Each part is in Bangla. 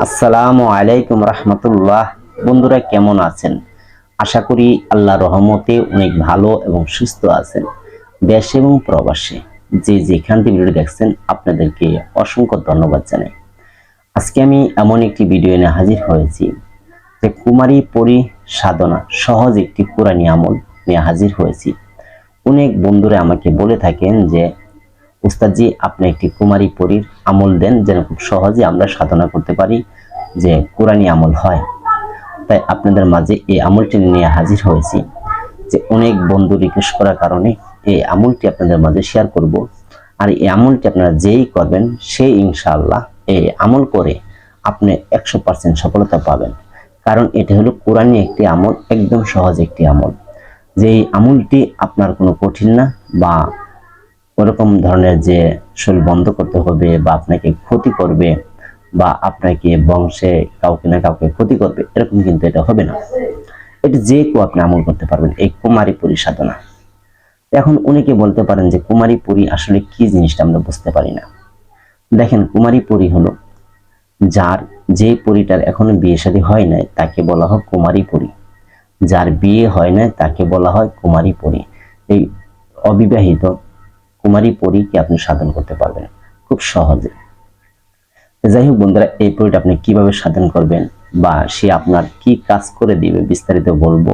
আসসালামু আলাইকুম রহমতুল্লাহ। বন্ধুরা কেমন আছেন? আশা করি আল্লাহ রহমতে অনেক ভালো এবং সুস্থ আছেন। দেশ এবং প্রবাসে যে যেখান থেকে ভিডিও দেখছেন, আপনাদেরকে অসংখ্য ধন্যবাদ জানাই। আজকে আমি এমন একটি ভিডিও নিয়ে হাজির হয়েছি যে কুমারী পরি সাধনা সহজ একটি কোরআনী আমল নিয়ে হাজির হয়েছি। অনেক বন্ধুরা আমাকে বলে থাকেন যে উস্তাদজি আপনি একটি কুমারী পরীর আমল দেন যেন খুব সহজে আমরা সাধনা করতে পারি যে কোরআনী আমল হয়। তাই আপনাদের মাঝে এই আমলটি নিয়ে হাজির হয়েছি যে অনেক বন্ধু রিকোয়েস্ট করার কারণে এই আমলটি আপনাদের মাঝে শেয়ার করব। আর এই আমলটি আপনারা যেই করবেন সেই ইনশাআল্লাহ এই আমল করে আপনি একশো পার্সেন্ট সফলতা পাবেন। কারণ এটা হলো কোরআনী একটি আমল, একদম সহজ একটি আমল। যে আমলটি আপনার কোনো কঠিন না বা ওরকম ধরনের যে শরীর বন্ধ করতে হবে বা আপনাকে ক্ষতি করবে বা আপনাকে বংশে কাউকে না কাউকে ক্ষতি করবে, এরকম কিন্তু এটা হবে না। এটা যে কেউ আপনি আমল করতে পারবেন, এই কুমারী পুরী সাধনা। এখন অনেকে বলতে পারেন যে কুমারী পুরী আসলে কি জিনিসটা আমরা বুঝতে পারি না। দেখেন, কুমারী পুরী হলো যার যে পরীটার এখনও বিয়ে শাদী হয় নাই, তাকে বলা হয় কুমারী পুরী। যার বিয়ে হয় না তাকে বলা হয় কুমারী পরী। এই অবিবাহিত কুমারী পরীকে আপনি সাধন করতে পারবেন। খুব সহজে। যাই হোক বন্ধুরা, এই পরীটা আপনি কীভাবে সাধন করবেন বা সে আপনার কি কাজ করে দিবে বিস্তারিত বলব।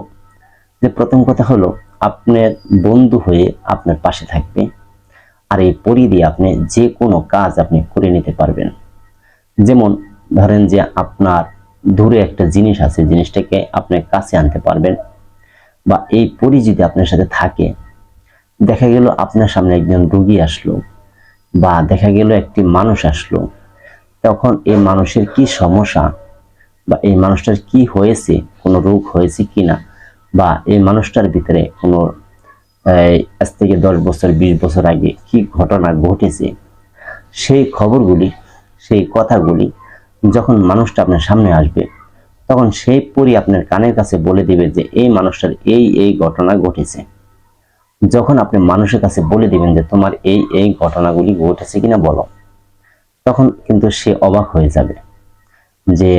যে প্রথম কথা হলো, আপনার বন্ধু হয়ে আপনার পাশে থাকবে আর এই পরি দিয়ে আপনি যে কোনো কাজ আপনি করে নিতে পারবেন। যেমন ধরেন যে আপনার দূরে একটা জিনিস আছে, জিনিসটাকে আপনি কাছে আনতে পারবেন বা এই পরি যদি আপনার সাথে থাকে দেখা গেল আপনার সামনে একজন রুগী আসলো বা দেখা গেল একটি মানুষ আসলো। তখন এই মানুষের কি সমস্যা বা এই মানুষটার কি হয়েছে, কোনো রোগ হয়েছে কিনা বা এই মানুষটার ভিতরে কোনো আজ থেকে দশ বছর, বিশ বছর আগে কি ঘটনা ঘটেছে? সেই খবরগুলি, সেই কথাগুলি যখন মানুষটা আপনার সামনে আসবে, তখন সেই পরি আপনার কানের কাছে বলে দিবে যে, এই মানুষটার এই এই ঘটনা ঘটেছে। যখন আপনি মানুষের কাছে বলে দিবেন যে তোমার এই এই ঘটনাগুলি ঘটেছে কিনা বলো, তখন কিন্তু সে অবাক হয়ে যাবে যে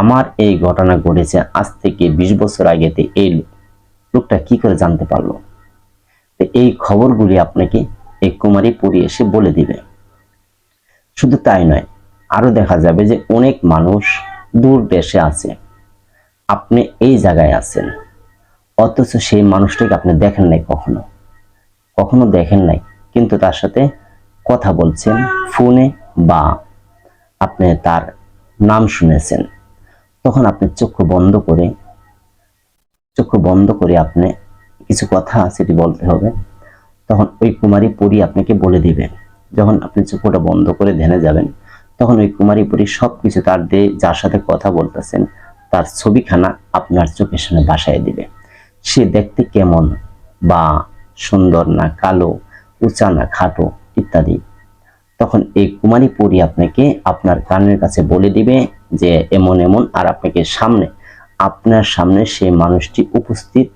আমার এই ঘটনা ঘটেছে আজ থেকে বিশ বছর আগেতে এই লোকটা কি করে জানতে পারল? এই খবরগুলি আপনাকে এই কুমারী পরি এসে বলে দিবে। শুধু তাই নয় আরও দেখা যাবে যে অনেক মানুষ দূর দেশে আছে, আপনি এই জায়গায় আছেন। অথচ সেই মানুষটাকে আপনি দেখেন নাই কখনো? কখনো দেখেন নাই। কিন্তু তার সাথে কথা বলছেন, ফোনে বা আপনি তার নাম শুনেছেন। তখন আপনি চক্ষু বন্ধ করে, চক্ষু বন্ধ করে আপনি কিছু কথা সেটি বলতে হবে। তখন ওই কুমারী পরি আপনাকে বলে দিবে। যখন আপনি চক্ষুটা বন্ধ করে ধ্যানে যাবেন, তখন ওই কুমারী পরি সব কিছু তার দিয়ে যার সাথে কথা বলতেছেন, তার ছবিখানা আপনার চোখের সামনে বাসায় দিবে। সে দেখতে কেমন? বা সুন্দর না কালো, উঁচা না খাটো ইত্যাদি। তখন এই কুমারী পরি আপনাকে আপনার কানের কাছে বলে দিবে যে, এমন এমন। আর আপনাকে সামনে, আপনার সামনে সেই মানুষটি উপস্থিত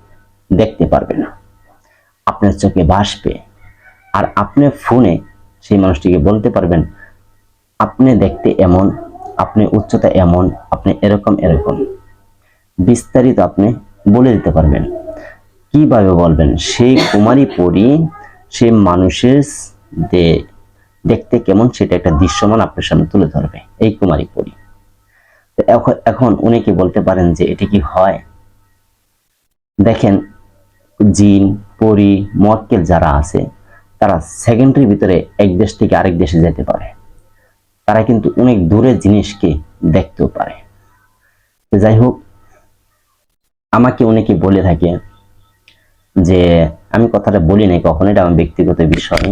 দেখতে পারবে না। আপনার চোখে ভাসবে আর আপনি ফোনে সেই মানুষটিকে বলতে পারবেন, আপনি দেখতে এমন, আপনি উচ্চতা এমন, আপনি এরকম এরকম। বিস্তারিত আপনি বলে দিতে পারবেন। কীভাবে বলবেন? সেই কুমারী পরি সেই মানুষের দেখতে কেমন সেটা একটা দৃশ্যমান আপনার সামনে তুলে ধরবে, এই কুমারী পরি। এখন উনি কি বলতে পারেন যে এটা কি হয়? দেখেন, জিন, পরি, মক্কেল যারা আছে, তারা সেকেন্ডের ভিতরে এক দেশ থেকে আরেক দেশে যেতে পারে। তারা কিন্তু অনেক দূরের জিনিসকে দেখতেও পারে। যাই হোক, আমাকে অনেকে বলে থাকে যে আমি কথাটা বলি নাই কখনো, এটা আমার ব্যক্তিগত বিষয়।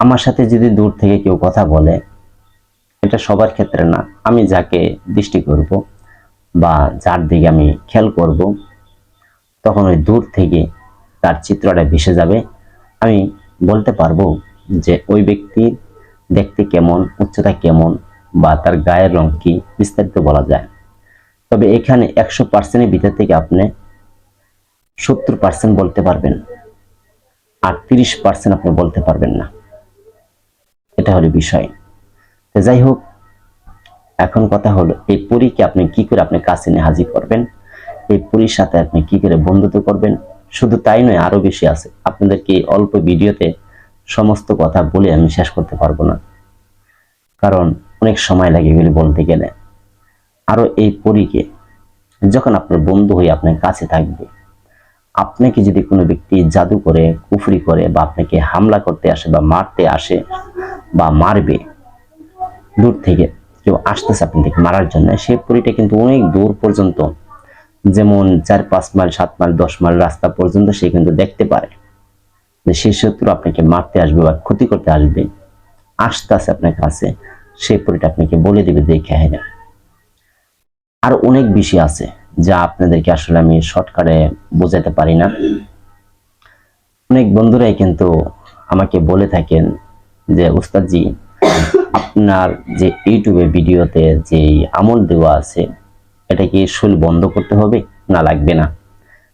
আমার সাথে যদি দূর থেকে কেউ কথা বলে, এটা সবার ক্ষেত্রে না, আমি যাকে দৃষ্টি করব বা যার দিকে আমি খেয়াল করব, তখন ওই দূর থেকে তার চিত্রটা ভেসে যাবে। আমি বলতে পারব যে ওই ব্যক্তি দেখতে কেমন, উচ্চতা কেমন বা তার গায়ের রং কি, বিস্তারিত বলা যায়। তবে এখানে একশো পার্সেন্টের ভিতর থেকে আপনি সত্তর পার্সেন্ট বলতে পারবেন। আর তিরিশ পার্সেন্ট আপনি বলতে পারবেন না। এটা হলো বিষয়। তো যাই হোক, এখন কথা হলো, এই পরীকে আপনি কি করে আপনি কাছে নিয়ে হাজির করবেন? এই পরীর সাথে আপনি কি করে বন্ধুত্ব করবেন? শুধু তাই নয়, আরও বেশি আছে। আপনাদেরকে এই অল্প ভিডিওতে সমস্ত কথা বলে আমি শেষ করতে পারব না। কারণ অনেক সময় লাগে এগুলি বলতে গেলে। আরও এই পরীকে যখন আপনার বন্ধু হয়ে আপনার কাছে থাকবে আপনাকে যদি কোনো ব্যক্তি জাদু করে, কুফরি করে বা আপনাকে হামলা করতে আসে বা মারতে আসে বা মারবে, দূর থেকে, কেউ আসতেছে আপনাদেরকে মারার জন্য, সে পরিটা কিন্তু অনেক দূর পর্যন্ত, যেমন চার, পাঁচ মাইল, সাত মাইল, দশ মাইল রাস্তা পর্যন্ত সে কিন্তু দেখতে পারে। যে সে শত্রু আপনাকে মারতে আসবে বা ক্ষতি করতে আসবে, আসতেছে আপনার কাছে সেই পরিটা আপনাকে বলে দিবে, দেখে হ্যাঁ আর অনেক বিষয় আছে। যা আপনাদেরকে আসলে আমি শর্টকাটে বোঝাতে পারি না। অনেক বন্ধুরাই কিন্তু আমাকে বলে থাকেন যে উস্তাদজি আপনার যে ইউটিউবে ভিডিওতে যে আমল দেওয়া আছে, এটা কি শুল বন্ধ করতে হবে? না, লাগবে না।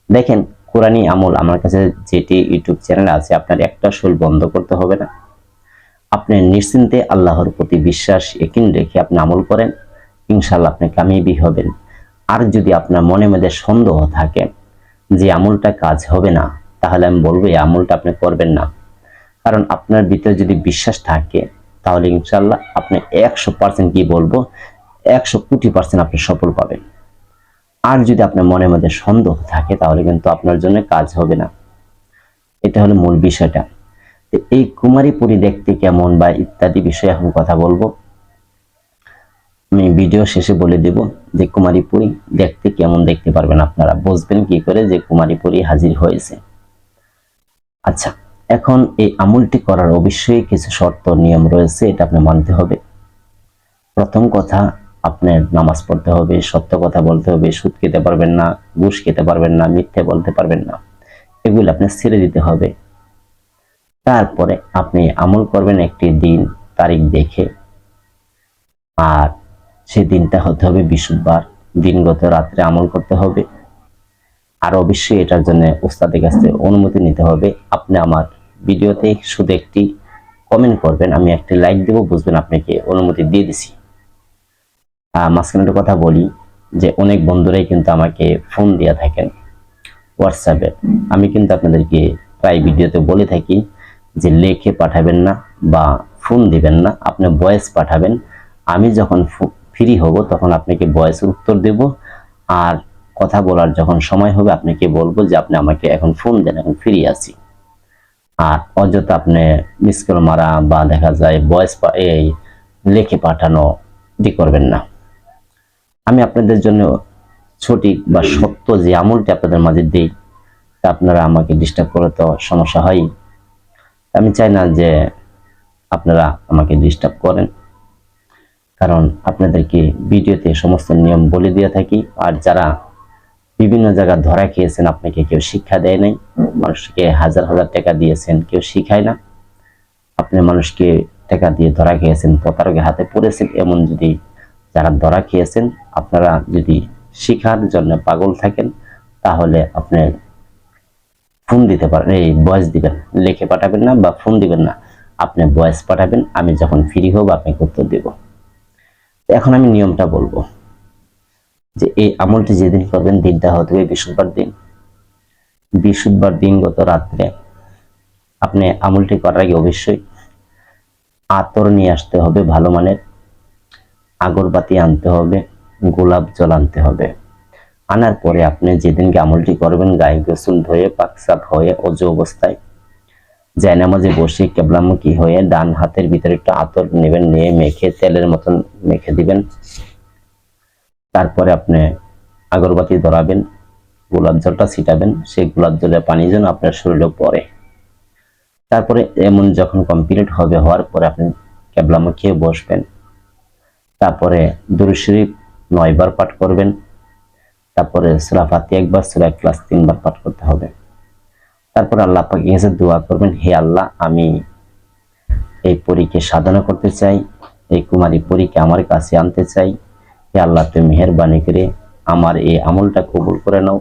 দেখেন কোরআনী আমল আমার কাছে যেটি ইউটিউব চ্যানেল আছে, আপনার একটা শুল বন্ধ করতে হবে না। আপনি নিশ্চিন্তে আল্লাহর প্রতি বিশ্বাস একিন রেখে আপনি আমল করেন। ইনশাল্লাহ আপনি কামিয়াবি হবেন। আর যদি আপনার মনে মধ্যে সন্দেহ থাকে যে আমলটা কাজ হবে না, তাহলে আমি বলব, এই আমলটা আপনি করবেন না। কারণ আপনার ভিতরে যদি বিশ্বাস থাকে, তাহলে ইনশাল্লাহ আপনি একশো পার্সেন্ট কি বলব, একশো কোটি পার্সেন্ট আপনি সফল পাবেন। আর যদি আপনার মনের মধ্যে সন্দেহ থাকে, তাহলে কিন্তু আপনার জন্য কাজ হবে না। এটা হলো মূল বিষয়টা। এই কুমারী পরি দেখতে কেমন বা ইত্যাদি বিষয়ে এখন কথা বলব। আমি ভিডিও শেষে বলে দেব যে কুমারী পরি দেখতে কেমন দেখতে পারবেন আপনারা? বুঝবেন কি করে যে কুমারী পরি হাজির হয়েছে? আচ্ছা এখন এই আমলটি করার অবশ্যই কিছু শর্ত নিয়ম রয়েছে, এটা আপনি মানতে হবে। প্রথম কথা, আপনার নামাজ পড়তে হবে, সত্য কথা বলতে হবে, সুদ খেতে পারবেন না, ঘুষ খেতে পারবেন না, মিথ্যে বলতে পারবেন না। এগুলো আপনি ছেড়ে দিতে হবে। তারপরে আপনি আমল করবেন একটি দিন, তারিখ দেখে। আর সেই দিনটা হতে হবে বৃহস্পতিবার। দিনগত রাত্রে আমল করতে হবে। আর অবশ্যই এটার জন্য ওস্তাদের কাছে অনুমতি নিতে হবে। আপনি আমার ভিডিওতে শুধু একটি কমেন্ট করবেন, আমি একটি লাইক দেব, বুঝবেন আপনাকে অনুমতি দিয়ে দিছি। মাঝখানে একটা কথা বলি যে অনেক বন্ধুরাই কিন্তু আমাকে ফোন দিয়ে থাকেন হোয়াটসঅ্যাপে আমি কিন্তু আপনাদেরকে প্রায় ভিডিওতে বলে থাকি যে লেখে পাঠাবেন না বা ফোন দিবেন না, আপনি ভয়েস পাঠাবেন। আমি যখন ফ্রি হব, তখন আপনাকে ভয়েসের উত্তর দেব। আর কথা বলার যখন সময় হবে, আপনাকে বলব যে আপনি আমাকে এখন ফোন দেন, এখন ফ্রি আছি। আর অযথা আপনি মিস কল মারা বা দেখা যায় ভয়েস এই লেখে পাঠানো এটি করবেন না। আমি আপনাদের জন্য সঠিক বা সত্য যে আমলটি আপনাদের মাঝে দিই, তা আপনারা আমাকে ডিস্টার্ব করে তো সমস্যা হয় আমি চাই না যে আপনারা আমাকে ডিস্টার্ব করেন। কারণ আপনাদেরকে ভিডিওতে সমস্ত নিয়ম বলে দিয়ে থাকি। আর যারা বিভিন্ন জায়গা ধরা খেয়েছেন, আপনাকে কেউ শিক্ষা দেয় নাই। মানুষকে হাজার হাজার টাকা দিয়েছেন, কেউ শিখায় না। আপনি মানুষকে টাকা দিয়ে ধরা খেয়েছেন, প্রতারকের হাতে পড়েছেন, এমন যদি যারা ধরা খেয়েছেন, আপনারা যদি শিখার জন্য পাগল থাকেন, তাহলে আপনি ফোন দিতে পারেন, এই ভয়েস দিবেন, লিখে পাঠাবেন না বা ফোন দিবেন না। আপনি ভয়েস পাঠাবেন, আমি যখন ফ্রি হব, আপনাকে উত্তর দেব। এখন আমি নিয়মটা বলব যে এই আমলটি যেদিন করবেন দিনটা হতে হবে বৃহস্পতিবার দিন। বৃহস্পতিবার দিন গত রাত্রে আপনি আমলটি করার আগে অবশ্যই আতর নিয়ে আসতে হবে ভালো মানের, আগরবাতি আনতে হবে, গোলাপ জল আনতে হবে। আনার পরে আপনি যেদিনকে আমলটি করবেন গায়ে গোসল ধুয়ে পাকসাপ হয়ে অজু অবস্থায় জায়নামাজে বসে কেবলামুখী হয়ে ডান হাতের ভিতরে একটু আতর নেবেন, নিয়ে মেখে তেলের মতন মেখে দিবেন। তারপরে আপনি আগরবাতি ধরাবেন, গোলাপ জলটা ছিটাবেন, সেই গোলাপ জলের পানি যেন আপনার শরীরে পড়ে। তারপরে এমন যখন কমপ্লিট হবে হওয়ার পরে আপনি কেবলামুখী বসবেন। তারপরে দুরু শরীফ নয়বার পাঠ করবেন। তারপরে সুরা ফাতি একবার, সুরা ক্লাস তিনবার পাঠ করতে হবে। তারপর আল্লাহ পাকে কাছে দোয়া করবেন, হে আল্লাহ, আমি এই পরীকে সাধনা করতে চাই, এই কুমারী পরীকে আমার কাছে আনতে চাই। হে আল্লাহ, তুমি মেহরবানি করে আমার এই আমলটা কবুল করে নাও।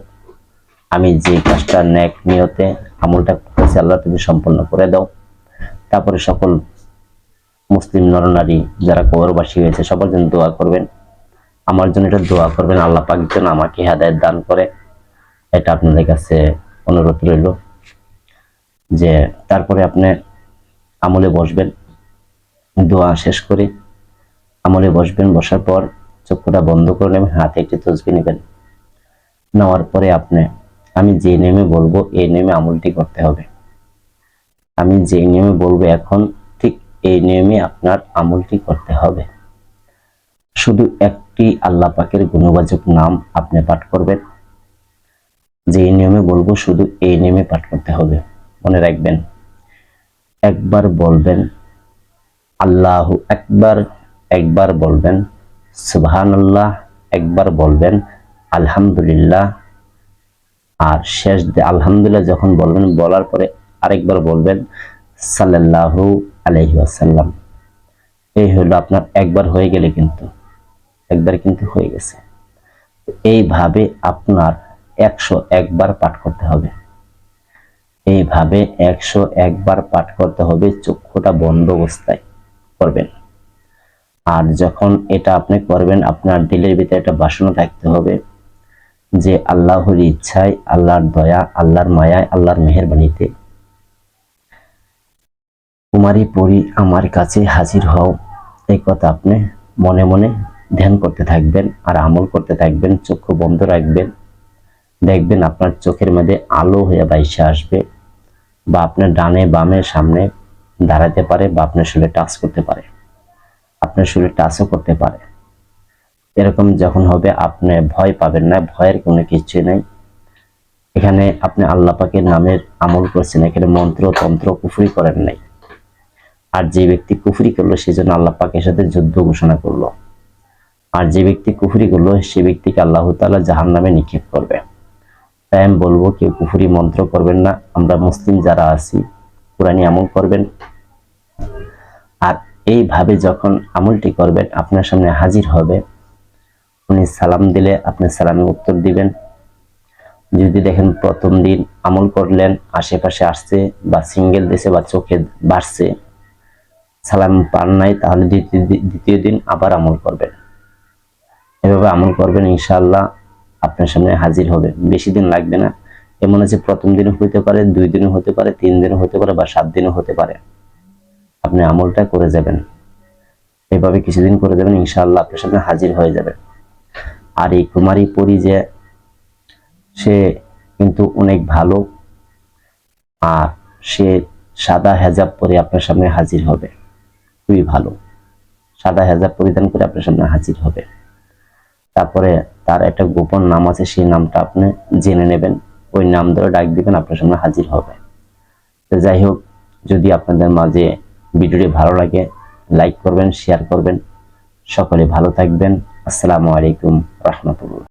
আমি যে কাজটা ন্যাক নিয়তে আমলটা করতেছি, আল্লাহ তুমি সম্পন্ন করে দাও। তারপরে সকল মুসলিম নরনারী যারা কবরবাসী হয়েছে, সবার জন্য দোয়া করবেন। আমার জন্য এটা দোয়া করবেন, আল্লাহ পাক যেন আমাকে হেদায়ত দান করে। এটা আপনাদের কাছে অনুরোধ রইল। যে তারপরে আপনি আমলে বসবেন, দোয়া শেষ করে আমলে বসবেন, বসার পর চক্ষুটা বন্ধ করে নেবেন, হাতে একটি তসবি নেবেন। নেওয়ার পরে আপনি, আমি যে নেমে বলব, এই নেমে আমলটি করতে হবে। আমি যে নিয়মে বলব এখন, ঠিক এই নিয়মে আপনার আমলটি করতে হবে। শুধু একটি আল্লাহ পাকের গুণবাচক নাম আপনি পাঠ করবেন। যে নিয়মে বলব, শুধু এই নিয়মে পাঠ করতে হবে। মনে রাখবেন। একবার বলবেন, আল্লাহ একবার একবার বলবেন সুবহান আল্লাহ একবার বলবেন, আলহামদুলিল্লাহ। আর শেষ আলহামদুলিল্লাহ যখন বলবেন, বলার পরে আরেকবার বলবেন, সাল্লাল্লাহু আলাইহি ওয়াসাল্লাম। এই হলো আপনার একবার হয়ে গেলে কিন্তু, একবার কিন্তু হয়ে গেছে। এইভাবে আপনার একশো একবার পাঠ করতে হবে। এইভাবে একশো একবার পাঠ করতে হবে, চক্ষুটা বন্ধ অবস্থায় করবেন। আর যখন এটা আপনি করবেন, আপনার দিলের ভিতরে একটা বাসনা থাকতে হবে যে আল্লাহর ইচ্ছায়, আল্লাহর দয়া, আল্লাহর মায়ায়, আল্লাহর মেহেরবানিতে। কুমারী পরি, আমার কাছে হাজির হও। এই কথা আপনি মনে মনে ধ্যান করতে থাকবেন আর আমল করতে থাকবেন, চক্ষু বন্ধ রাখবেন। দেখবেন আপনার চোখের মধ্যে আলো হয়ে বাইসে আসবে বা আপনার ডানে বামে সামনে দাঁড়াতে পারে বা আপনার শরীরে টাচ করতে পারে। আপনার শুলে টাচও করতে পারে। এরকম যখন হবে আপনি ভয় পাবেন না, ভয়ের কোনো কিছু নেই। এখানে আপনি আল্লাহ পাকের নামের আমল করছেন, এখানে মন্ত্র, তন্ত্র কুফুরি করেন নাই। আর যে ব্যক্তি কুফরি করল সেজন্য আল্লাহ পাকের সাথে যুদ্ধ ঘোষণা করল। আর যে ব্যক্তি কুফরি করল, সে ব্যক্তিকে আল্লাহ তাআলা জাহান নামে নিক্ষেপ করবে। তাই আমি বলব, কেউ কুফরি মন্ত্র করবেন না। আমরা মুসলিম যারা আছি, কোরআনী আমল করবেন। আর এইভাবে যখন আমলটি করবেন, আপনার সামনে হাজির হবে। উনি সালাম দিলে আপনি সালামের উত্তর দিবেন। যদি দেখেন প্রথম দিন আমল করলেন, আশেপাশে আসছে বা সিঙ্গেল দেশে বা চোখে বাড়ছে, সালাম পান নাই, তাহলে দ্বিতীয় দিন আবার আমল করবেন। এভাবে আমল করবেন ইনশাআল্লাহ। আপনার সামনে হাজির হবে। বেশি দিন লাগবে না। এমন আছে, প্রথম দিনও হতে পারে, দুই দিনও হতে পারে, তিন দিনও হতে পারে বা সাত দিনও হতে পারে। আপনি আমলটা করে যাবেন। এভাবে কিছুদিন করে যাবেন, ইনশাআল্লাহ আপনার সামনে হাজির হয়ে যাবে। আর এই কুমারী পরি যে, সে কিন্তু অনেক ভালো। আর সে সাদা হেজাব পরে আপনার সামনে হাজির হবে। খুবই ভালো। সাদা হেজাব পরিধান করে আপনার সামনে হাজির হবে। তারপরে তার একটা গোপন নাম আছে, সেই নামটা আপনি জেনে নেবেন। ওই নাম ধরে ডাক দিবেন, আপনার সামনে হাজির হবে। তো যাই হোক, যদি আপনাদের মাঝে ভিডিওটি ভালো লাগে, লাইক করবেন শেয়ার করবেন। সকলে ভালো থাকবেন। আসসালামু আলাইকুম রহমতুল্লাহ।